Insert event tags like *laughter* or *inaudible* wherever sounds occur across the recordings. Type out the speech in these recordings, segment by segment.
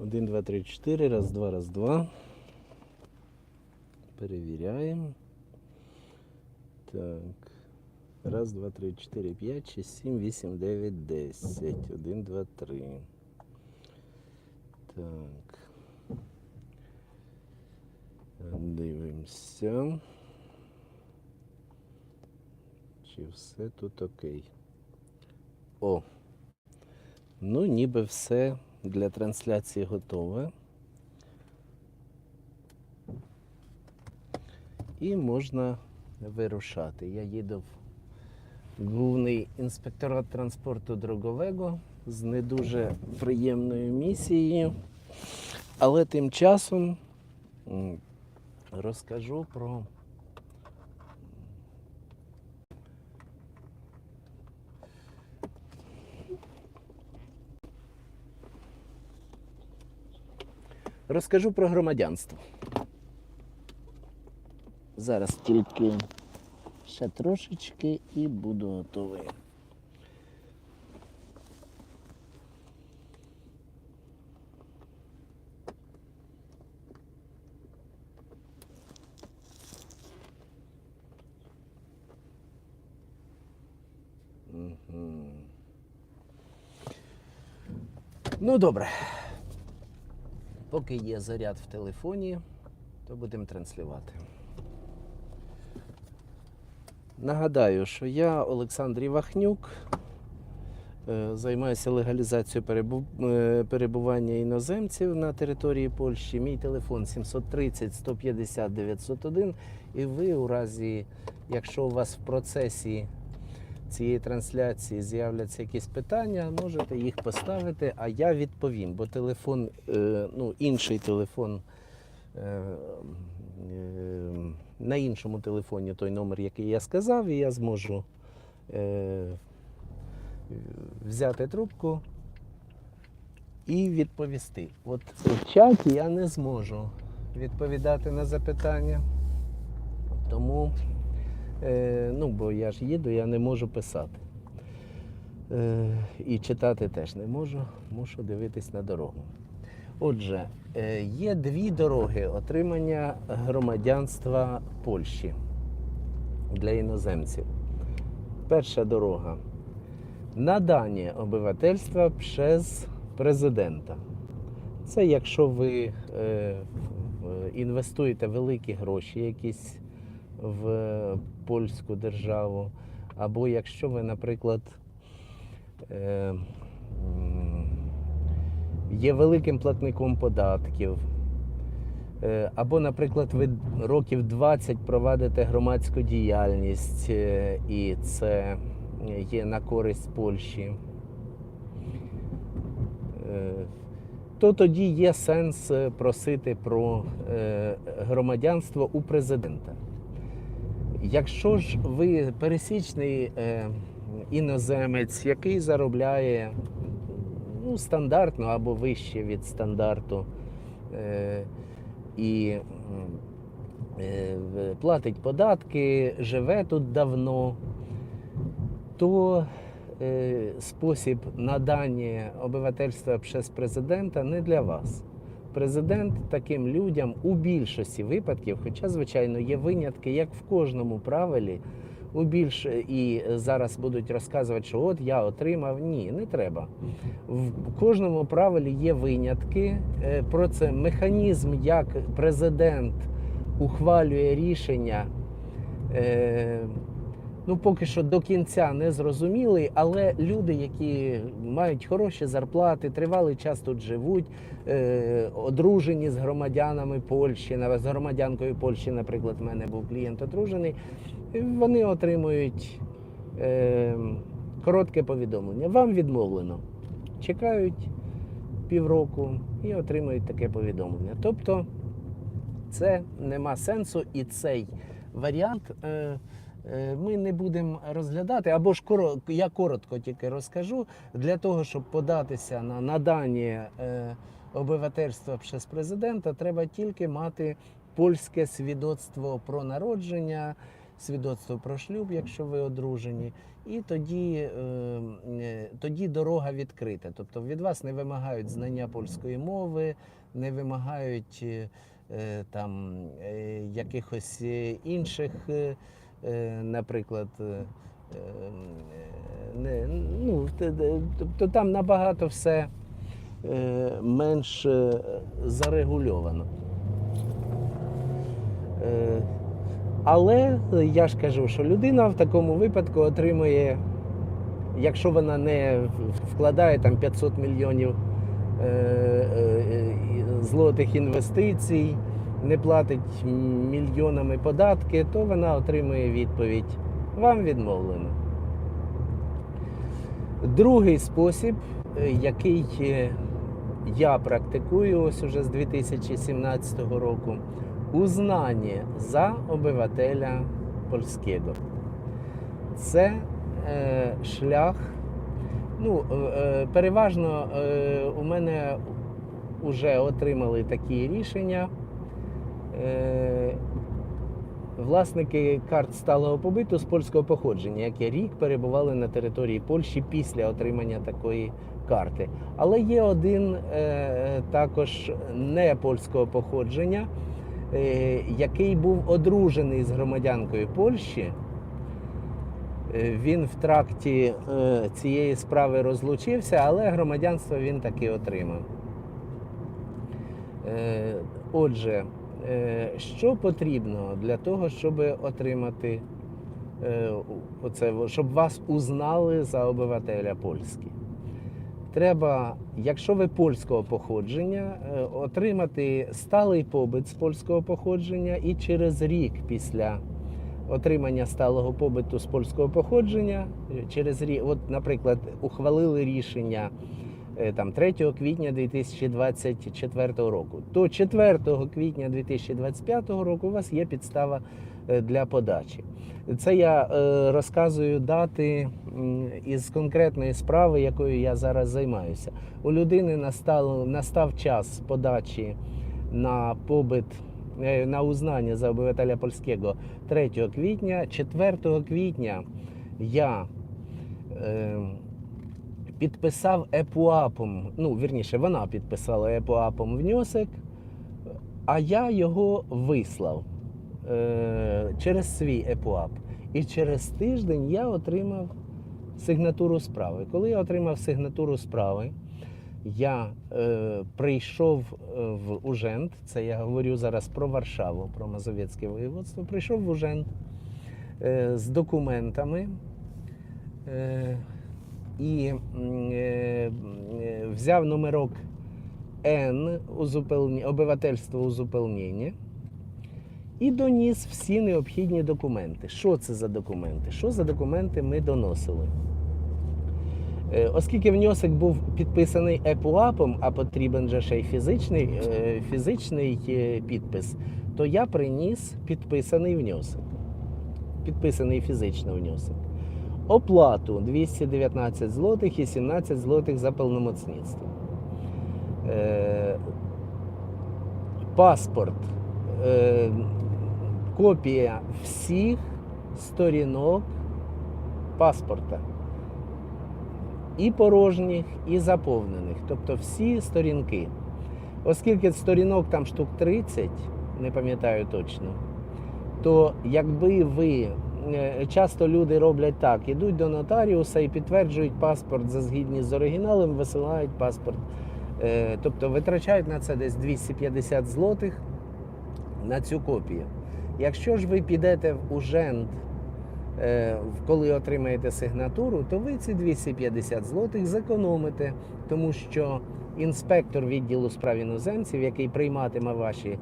Один, два, три, чотири. Раз, два, раз, два. Перевіряємо. Так. Раз, два, три, чотири, п'ять, шість, сім, вісім, дев'ять, десять. Один, два, три. Так. Дивимося. Чи все тут окей? О. Ну, ніби все для трансляції готове. І можна вирушати. Я їду в головний інспекторат транспорту дрогового з не дуже приємною місією. Але тим часом розкажу про розкажу про громадянство. Зараз тільки ще трошечки і буду готовий. Ну, добре. Поки є заряд в телефоні, то будемо транслювати. Нагадаю, що я Олександр Івахнюк, е, займаюся легалізацією е, перебування іноземців на території Польщі. Мій телефон 730 150 901. І ви у разі, якщо у вас в процесі цієї трансляції з'являться якісь питання, можете їх поставити, а я відповім. Бо телефон, е, ну, інший телефон. е, е, На іншому телефоні той номер, який я сказав, і я зможу взяти трубку і відповісти. От в чаті я не зможу відповідати на запитання. Тому Е, ну, бо я ж їду, я не можу писати. Е, і читати теж не можу, мушу дивитись на дорогу. Отже, е, є дві дороги отримання громадянства Польщі для іноземців. Перша дорога надання обивательства через президента. Це якщо ви е, інвестуєте великі гроші якісь в польську державу, або якщо ви, наприклад, е, є великим платником податків, е, або, наприклад, ви років 20 провадите громадську діяльність, е, і це є на користь Польщі. То тоді є сенс просити про громадянство у президента. Якщо ж ви пересічний е, іноземець, який заробляє ну, стандартно або вище від стандарту, е, і е, платить податки, живе тут давно, то е, спосіб надання обивательства через президента не для вас. Президент таким людям у більшості випадків, хоча, звичайно, є винятки, як в кожному правилі, у більш і зараз будуть розказувати, що от я отримав. Ні, не треба. В кожному правилі є винятки. Е, Про це механізм, як президент ухвалює рішення. Ну, поки що до кінця не зрозумілий, але люди, які мають хороші зарплати, тривалий час тут живуть, е, одружені з громадянами Польщі, з громадянкою Польщі, наприклад, в мене був клієнт одружений, вони отримують е, коротке повідомлення. Вам відмовлено. Чекають півроку і отримують таке повідомлення. Тобто це нема сенсу, і цей варіант. Е, ми не будемо розглядати, або ж я коротко тільки розкажу для того, щоб податися на надання е, обивательства через президента, треба тільки мати польське свідоцтво про народження свідоцтво про шлюб, якщо ви одружені, і тоді, е, е, тоді дорога відкрита. Тобто від вас не вимагають знання польської мови, не вимагають е, е, там е, якихось е, інших, е, е, наприклад. е, е, Не, ну, тобто там набагато все е, менш е, зарегульовано. Е, Але я ж кажу, що людина в такому випадку отримує, якщо вона не вкладає там 500 мільйонів е, е, злотих інвестицій, не платить мільйонами податки, то вона отримує відповідь: вам відмовлено. Другий спосіб, е, який е, я практикую ось уже з 2017 року, узнання за обивателя польського. Це е, шлях. Ну, е, е, переважно е, у мене вже отримали такі рішення. Е, власники карт сталого побиту з польського походження, які рік перебували на території Польщі після отримання такої карти. Але є один е, також не польського походження, е, який був одружений з громадянкою Польщі. Е, Він в тракті е, цієї справи розлучився, але громадянство він таки отримав. Отже, що потрібно для того, щоб отримати е, оце, щоб вас узнали за обивателя польські? Треба, якщо ви польського походження, е, отримати сталий побит з польського походження і через рік після отримання сталого побиту з польського походження, е, через рік, от, наприклад, ухвалили рішення е, там 3 квітня 2024 року, то 4 квітня 2025 року у вас є підстава е, для подачі. Це я е, розказую дати із конкретної справи, якою я зараз займаюся. У людини настав, настав час подачі на побит. е, На узнання за обивателя польського 3 квітня, 4 квітня я е, підписав епуапом, ну, вірніше, вона підписала епуапом внесок, а я його вислав е, через свій епуап. І через тиждень я отримав сигнатуру справи. Коли я отримав сигнатуру справи, я е, прийшов е, в Ужент, це я говорю зараз про Варшаву, про Мазовецьке воєводство, прийшов в Ужент е, з документами. Е, і е, е, взяв номерок Н обивательство узупелнення і доніс всі необхідні документи. Що це за документи? Що за документи ми доносили? Е, Оскільки внесок був підписаний епуапом, а потрібен же ще й фізичний, фізичний підпис, то я приніс підписаний внесок. Підписаний фізично внесок. Оплату 219 злотих і 17 злотих за повномоцництво. Е, паспорт. Е, копія всіх сторінок паспорта. І порожніх, і заповнених. Тобто всі сторінки. Оскільки сторінок там штук 30, не пам'ятаю точно, то якби ви часто люди роблять так: ідуть до нотаріуса і підтверджують паспорт за згідність з оригіналом, висилають паспорт. Е, Тобто витрачають на це десь 250 злотих на цю копію. Якщо ж ви підете в Ужент, е, коли отримаєте сигнатуру, то ви ці 250 злотих зекономите, тому що інспектор відділу справ іноземців, який прийматиме ваші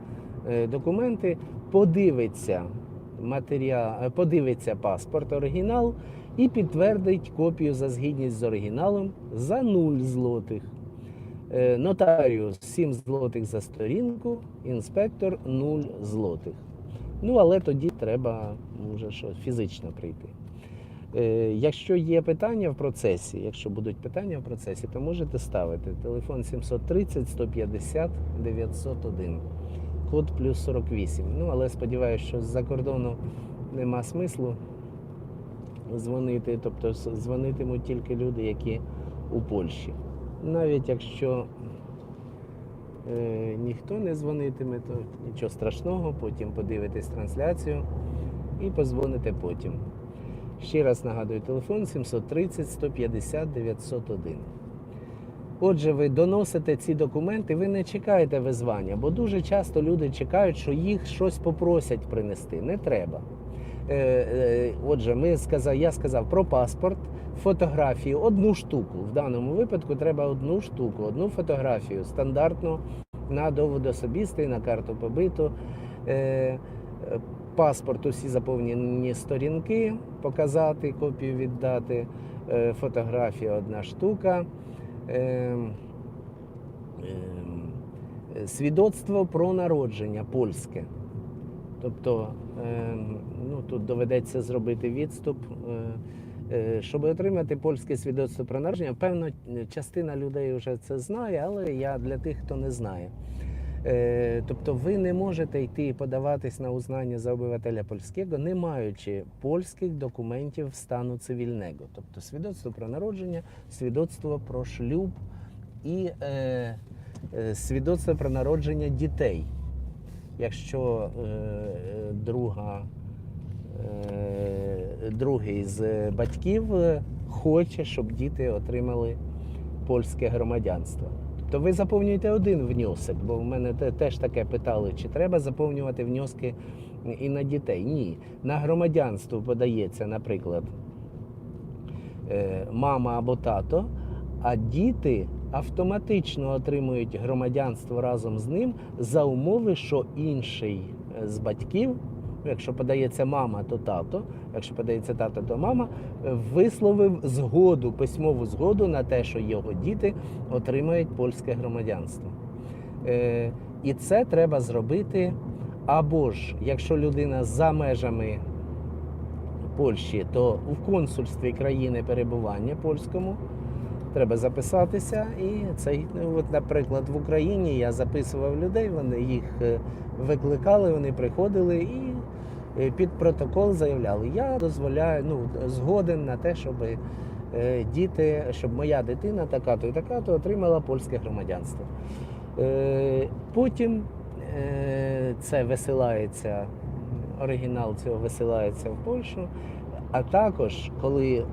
е, документи, подивиться матеріал, е, подивиться паспорт оригінал і підтвердить копію за згідність з оригіналом за 0 злотих. Е, Нотаріус 7 злотих за сторінку, інспектор 0 злотих. Ну, але тоді треба може, що, фізично прийти. Е, Якщо є питання в процесі, якщо будуть питання в процесі, то можете ставити телефон 730 150 901, код плюс 48. Ну, але сподіваюся, що з-за кордону нема смислу дзвонити. Тобто дзвонитимуть тільки люди, які у Польщі. Навіть якщо е, ніхто не дзвонитиме, то нічого страшного, потім подивитесь трансляцію і позвоните потім. Ще раз нагадую, телефон 730 150 901. Отже, ви доносите ці документи, ви не чекаєте визвання, бо дуже часто люди чекають, що їх щось попросять принести. Не треба. Е, е, Отже, ми сказав, я сказав про паспорт, фотографію, одну штуку. В даному випадку треба одну штуку, одну фотографію стандартну на довод особистий, на карту побиту. Е, Паспорт, усі заповнені сторінки, показати, копію віддати, фотографія одна штука. Ем, ем, Свідоцтво про народження польське. Тобто ем, ну, тут доведеться зробити відступ. Е, е, Щоб отримати польське свідоцтво про народження, певно, частина людей вже це знає, але я для тих, хто не знає. Е, Тобто ви не можете йти і подаватись на узнання за обивателя польського, не маючи польських документів стану цивільного. Тобто свідоцтво про народження, свідоцтво про шлюб і е, е, свідоцтво про народження дітей. Якщо е, друга, е, другий з батьків хоче, щоб діти отримали польське громадянство. Тобто ви заповнюєте один внесок, бо в мене теж таке питали, чи треба заповнювати внески і на дітей. Ні. На громадянство подається, наприклад, е, мама або тато, а діти автоматично отримують громадянство разом з ним за умови, що інший з батьків, якщо подається мама, то тато, якщо подається тато, то мама, висловив згоду, письмову згоду на те, що його діти отримають польське громадянство. Е, І це треба зробити або ж, якщо людина за межами Польщі, то в консульстві країни перебування польському треба записатися. І цей, ну, от, наприклад, в Україні я записував людей, вони їх е, викликали, вони приходили і під протокол заявляли, я дозволяю, ну, згоден на те, щоб е, діти, щоб моя дитина така-то і така-то отримала польське громадянство. Е, Потім е, це висилається, оригінал цього висилається в Польщу. А також, коли,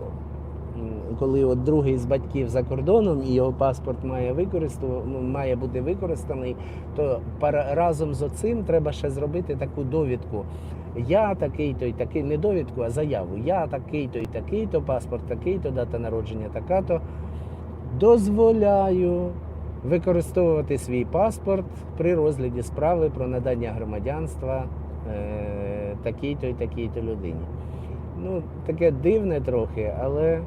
коли от другий з батьків за кордоном і його паспорт має має бути використаний, то разом з оцим треба ще зробити таку довідку. Я такий-то і такий, не довідку, а заяву. Я такий-то і такий-то, паспорт такий-то, дата народження така-то. Дозволяю використовувати свій паспорт при розгляді справи про надання громадянства е, такій-то і такій-то людині. Ну, таке дивне трохи, але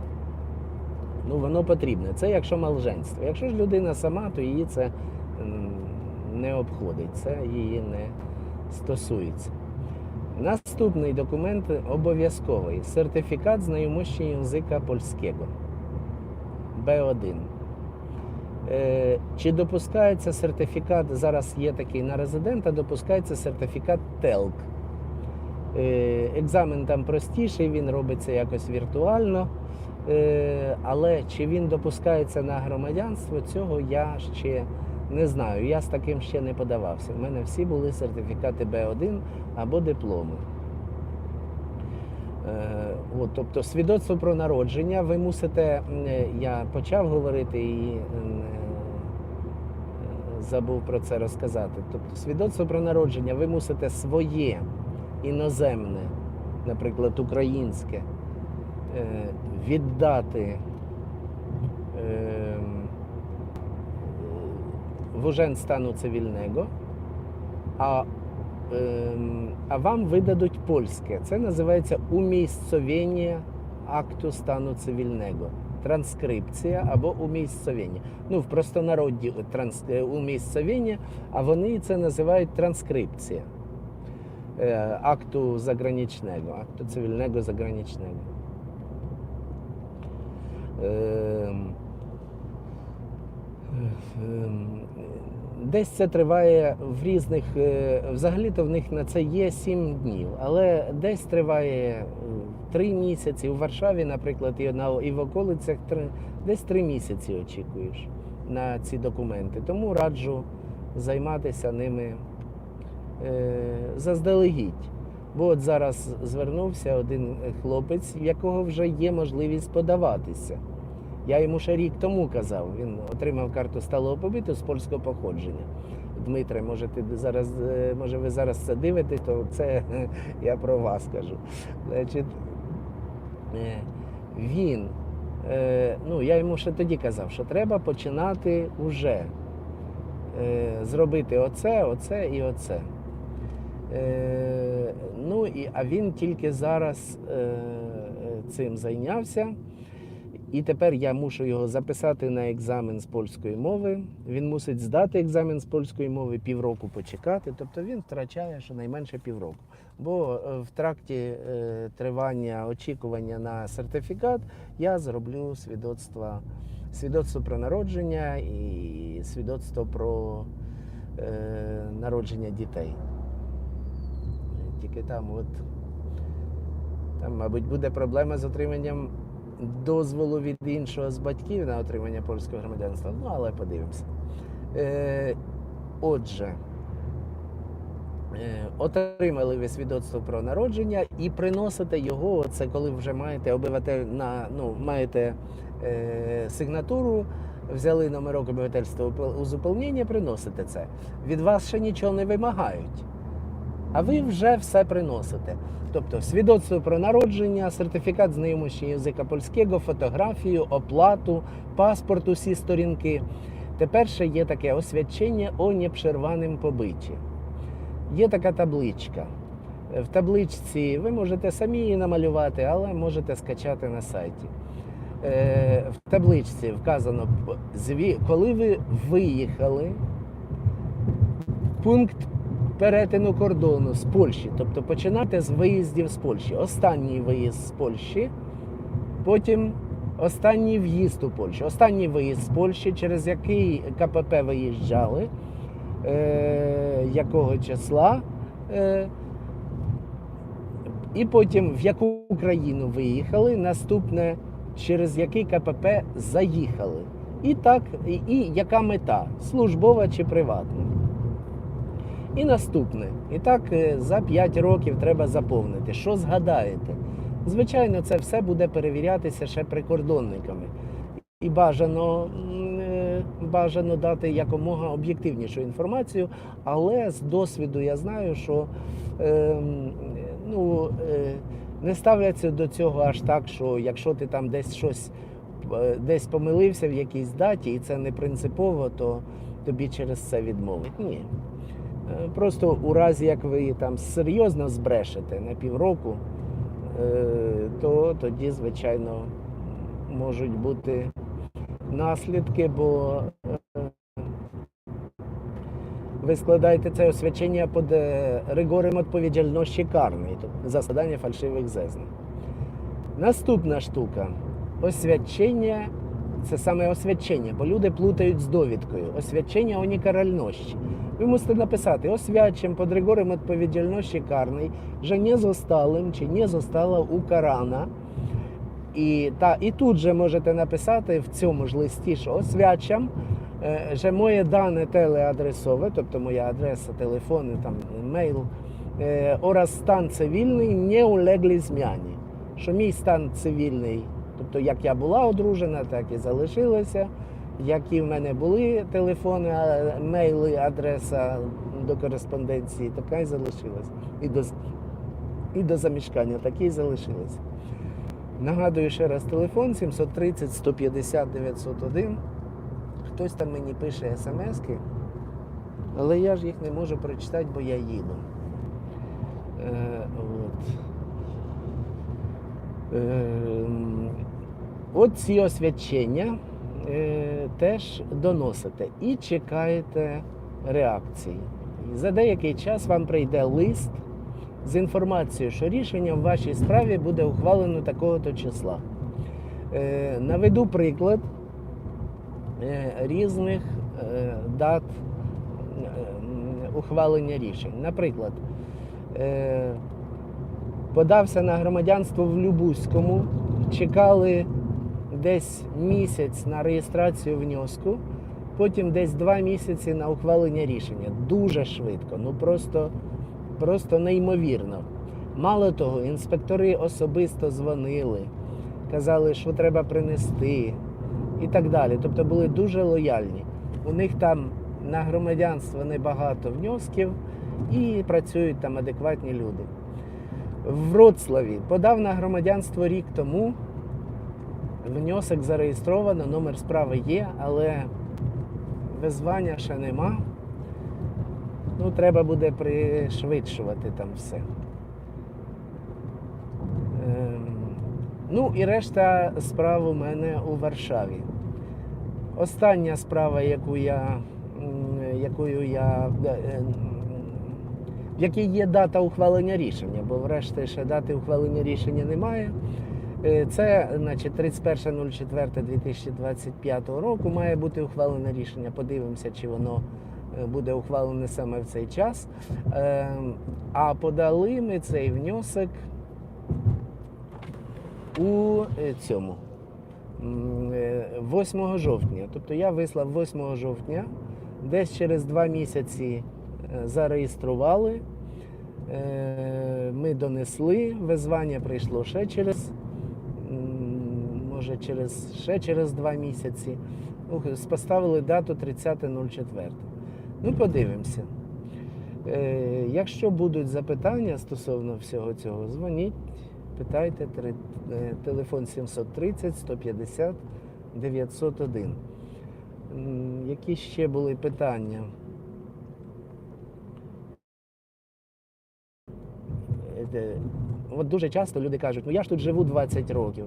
ну, воно потрібне. Це якщо малженство. Якщо ж людина сама, то її це не обходить, це її не стосується. Наступний документ обов'язковий сертифікат знайомості язика польського. Б1. Е, Чи допускається сертифікат, зараз є такий на резидента, допускається сертифікат ТЕЛК. Е, Екзамен там простіший, він робиться якось віртуально. Е, Але чи він допускається на громадянство, цього я ще не знаю. Я з таким ще не подавався. У мене всі були сертифікати Б1 або дипломи. Е, От, тобто свідоцтво про народження ви мусите, е, я почав говорити і е, забув про це розказати. Тобто свідоцтво про народження ви мусите своє іноземне, наприклад, українське, віддати в ужен стану цивільного, а Ем, а вам видадуть польське. Це називається умісцовення акту стану цивільного. Транскрипція або умісцовення. Ну, в простонароді транс, е, а вони це називають транскрипція е, акту заграничного, акту цивільного заграничного. Ем, Десь це триває в різних, е, взагалі-то в них на це є 7 днів, але десь триває 3 місяці. У Варшаві, наприклад, і, на, і в околицях три- десь 3 місяці очікуєш на ці документи. Тому раджу займатися ними е, заздалегідь. Бо от зараз звернувся один хлопець, в якого вже є можливість подаватися. Я йому ще рік тому казав, він отримав карту сталого побиту з польського походження. Дмитре, може, ти зараз, е, може ви зараз це дивитесь, то це *laughs* я про вас кажу. Значить, е, він, е, ну я йому ще тоді казав, що треба починати уже зробити оце, оце і оце. Ну, і, а він тільки зараз цим зайнявся. І тепер я мушу його записати на екзамен з польської мови. Він мусить здати екзамен з польської мови, півроку почекати. Тобто він втрачає щонайменше півроку. Бо е, в тракті е, тривання очікування на сертифікат я зроблю свідоцтво, свідоцтво про народження і свідоцтво про е, народження дітей. Тільки там, от, там, мабуть, буде проблема з отриманням дозволу від іншого з батьків на отримання польського громадянства. Ну, але подивимося. Е, отже, е, отримали ви свідоцтво про народження і приносите його, це коли вже маєте обиватель на, ну, маєте е, сигнатуру, взяли номерок обивательства у приносите це. Від вас ще нічого не вимагають. А ви вже все приносите. Тобто свідоцтво про народження, сертифікат знайомості язика польського, фотографію, оплату, паспорт, усі сторінки. Тепер ще є таке освячення о непшерваним побиті. Є така табличка. В табличці ви можете самі її намалювати, але можете скачати на сайті. Е, В табличці вказано, коли ви виїхали, пункт перетину кордону з Польщі, тобто починати з виїздів з Польщі. Останній виїзд з Польщі, потім останній в'їзд у Польщу. Останній виїзд з Польщі, через який КПП виїжджали, е, якого числа. Е, і потім в яку країну виїхали, наступне, через який КПП заїхали. І так, і, і яка мета службова чи приватна. І наступне. І так е, за 5 років треба заповнити. Що згадаєте? Звичайно, це все буде перевірятися ще прикордонниками. І бажано, е, бажано дати якомога об'єктивнішу інформацію, але з досвіду я знаю, що ем, ну, е, не ставляться до цього аж так, що якщо ти там десь щось е, десь помилився в якійсь даті, і це не принципово, то тобі через це відмовить. Ні. Е, Просто у разі, як ви там серйозно збрешете на півроку, е, то тоді, звичайно, можуть бути наслідки, бо е, ви складаєте це освячення під ригорем відповідальності карної, тобто за складання фальшивих зезнань. Наступна штука освячення це саме освячення, бо люди плутають з довідкою. Освячення оні каральнощі. Ви мусите написати освячим под ригорем відповідальності карної, że nie zostałem чи не została укарана. І, та, і тут же можете написати в цьому ж листі, що освячам, е, що моє дане телеадресове, тобто моя адреса, телефон, там, мейл, е, oraz стан цивільний не улеглі змяні. Що мій стан цивільний, тобто як я була одружена, так і залишилася. Які в мене були телефони, мейли, адреса до кореспонденції, така і залишилась. І до, і до замішкання такі і залишилися. Нагадую ще раз телефон 730 150 901. Хтось там мені пише смски, але я ж їх не можу прочитати, бо я їду. Е, от. Ем, От ці освячення е, теж доносите і чекаєте реакції. За деякий час вам прийде лист з інформацією, що рішення в вашій справі буде ухвалено такого-то числа. Е, Наведу приклад е, різних е, дат ухвалення рішень. Наприклад, е, подався на громадянство в Любузькому, чекали десь місяць на реєстрацію внеску, потім десь два місяці на ухвалення рішення. Дуже швидко, ну просто, просто неймовірно. Мало того, інспектори особисто дзвонили, казали, що треба принести і так далі. Тобто були дуже лояльні. У них там на громадянство небагато внесків і працюють там адекватні люди. В Вроцлаві подав на громадянство рік тому. Внесок зареєстровано, номер справи є, але визвання ще нема. Ну, треба буде пришвидшувати там все. Ем, Ну і решта справ у мене у Варшаві. Остання справа, яку я, якою я, е, е, в якій є дата ухвалення рішення, бо врешті ще дати ухвалення рішення немає. Е, Це, значить, 31.04.2025 року має бути ухвалене рішення. Подивимося, чи воно е, буде ухвалене саме в цей час. Е, А подали ми цей внесок у е, цьому. е, 8 жовтня. Тобто я вислав 8 жовтня, десь через два місяці зареєстрували. Ми донесли, визвання прийшло ще через, може, через, ще через два місяці. Поставили дату 30.04. Ну, подивимося. Е, Якщо будуть запитання стосовно всього цього, дзвоніть, питайте. Три- е, Телефон 730 150 901. М, Які ще були питання? Е, От дуже часто люди кажуть, ну я ж тут живу 20 років.